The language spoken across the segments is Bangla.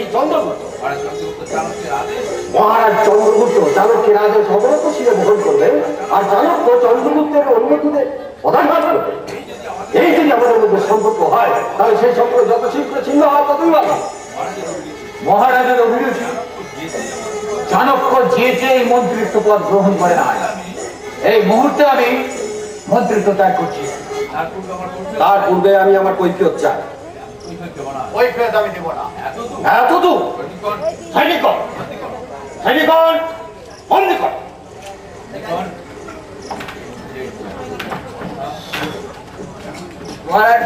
এই চন্দ্রগুপ্ত। মহারাজ চন্দ্রগুপ্ত চাণক্যের আদেশ আদেশ শিরে বহন করবে আর চাণক্য চন্দ্রগুপ্তের পদাঘাত করবে এই যদি আমাদের মধ্যে সম্পর্ক হয় তাহলে সেই সম্পর্ক যত শীঘ্র ছিন্ন হয় ততই ভালো। মহারাজের অভিরুচি চাণক্য যেতে এই মন্ত্রিত্ব পদ গ্রহণ করে না এই মুহূর্তে আমি মন্ত্রিত্ব ত্যাগ করছি। তার পূর্বে তার পূর্বে আমি আমার কৈফিয়ত চাই। ওই ফেরত আমি দেব না। এত দূর এত দূর প্রতিকর সৈনিকগণ। সৈনিকগণ বন্দি মহারাজ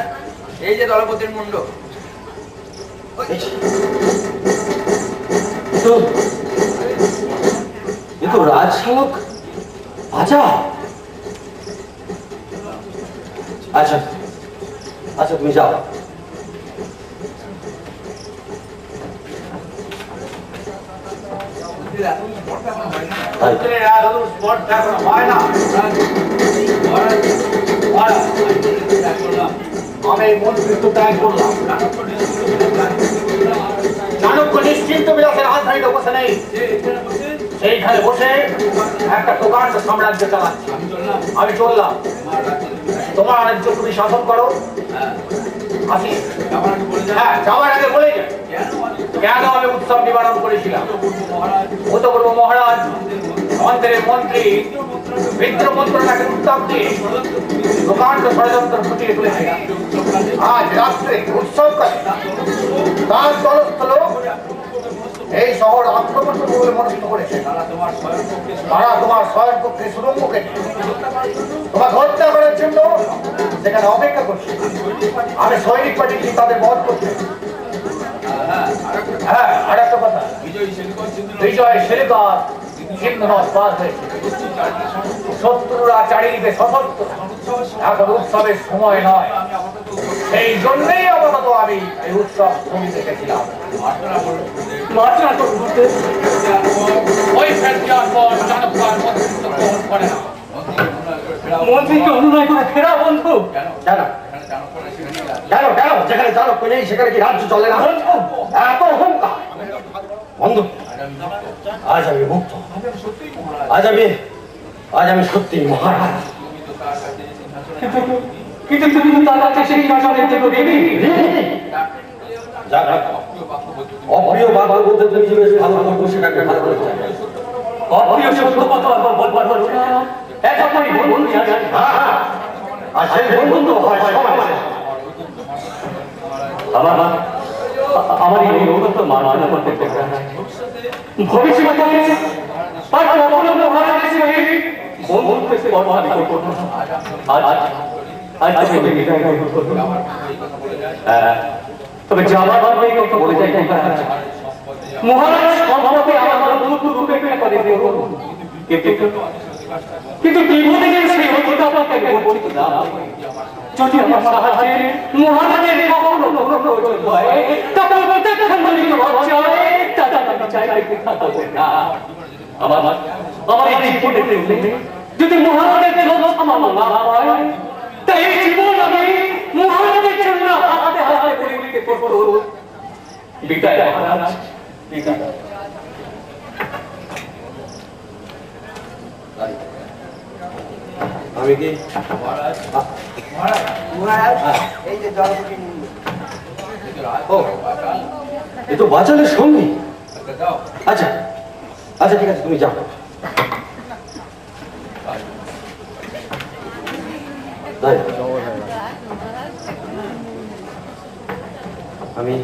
এই যে দলপতির মুন্ড। এ তো রাজশালক। আচ্ছা। আচ্ছা। আচ্ছা তুমি যাও মন্দির এত বড়টা এখন হয় না তাই। মন্ত্রীর এত স্পর্ধা এখনও হয় না মহারাজ মহারাজ আমি সেইখানে বসে একটা সাম্রাজ্য চালাচ্ছে। আমি চললাম। তোমার রাজ্য তুমি শাসন করো। আসি। হ্যাঁ যাওয়ার বলে যাই কেন আমি কেন উৎসব নিবারণ করেছিলাম। ভূতপূর্ব মহারাজ মন্ত্রের মন্ত্রী, মিত্র মন্ত্রটাকে উত্তাপ দিয়ে প্রকাণ্ড ষড়যন্ত্র ফুটিয়ে তুলেছিলাম। আজ রাত্রে উৎসব কালে তার দলস্থ লোক এই শহর আক্রমণ বলে মনস্থ করেছে। তারা তোমার স্বয়ং পক্ষে স্বয়ং সুরঙ্গকে তোমার হত্যা করার জন্য সেখানে অপেক্ষা করছে। আমি সৈনিক পাঠিয়েছি, তাদের বধ করতে হ্যাঁ আরেকটা হ্যাঁ আর একটা কথা বিজয়ী সেলিকর চিন্তা বিজয় শিলিকার সিন্ধু নদ পার হয়েছে। শত্রুরা চারিদিকে সশস্ত্র। এখন উৎসবের সময় নয়। সেই জন্যই আপাতত আমি এই উৎসব ভূমি দেখেছিলাম। ওই পর মন্ত্রিত্ব গ্রহণ করে না। মন্ত্রীকে অনুনয় করে ফেরা বন্ধু। কেন? কেন? যেখানে চালক নেই সেখানে কি রাজ্য চলে না? এত অহংকার। বন্ধু আজ আমি মুক্ত আজ আমি আজ আমি সত্যি মহারাজ তুমি তো তার কাছে কিন্তু সেই রেডি যা যা। অপ্রিয় বাক্য বলতে তুমি যে বেশ ভালো ভালো বসে থাকবে ভালো করে। অপ্রিয় সত্য কথা বলবার হলো না এখন আমি জানি হ্যাঁ, হ্যাঁ। আর সেই বন্ধু হয় তবে যাবার বলে যাই মহারাজ কিন্তু বিভূতিদের সেই না। যদি আমার সাহায্যে মহারাজের কখনো কোনো প্রয়োজন হয় তখন বলিত লজ্জায় দাদা আমি চাইতে থাকব না। আমার আমার এই জীবনে যদি মহারাজের জন্য আমার না হয় তাই এই জীবন আমি মহারাজের জন্য হাতে হাতে করে নিতে বিদায় মহারাজ বিদায়। আমি কি? মহারাজ। এই তো বাচালের সঙ্গী আচ্ছা আচ্ছা ঠিক আছে তুমি যাও। আমি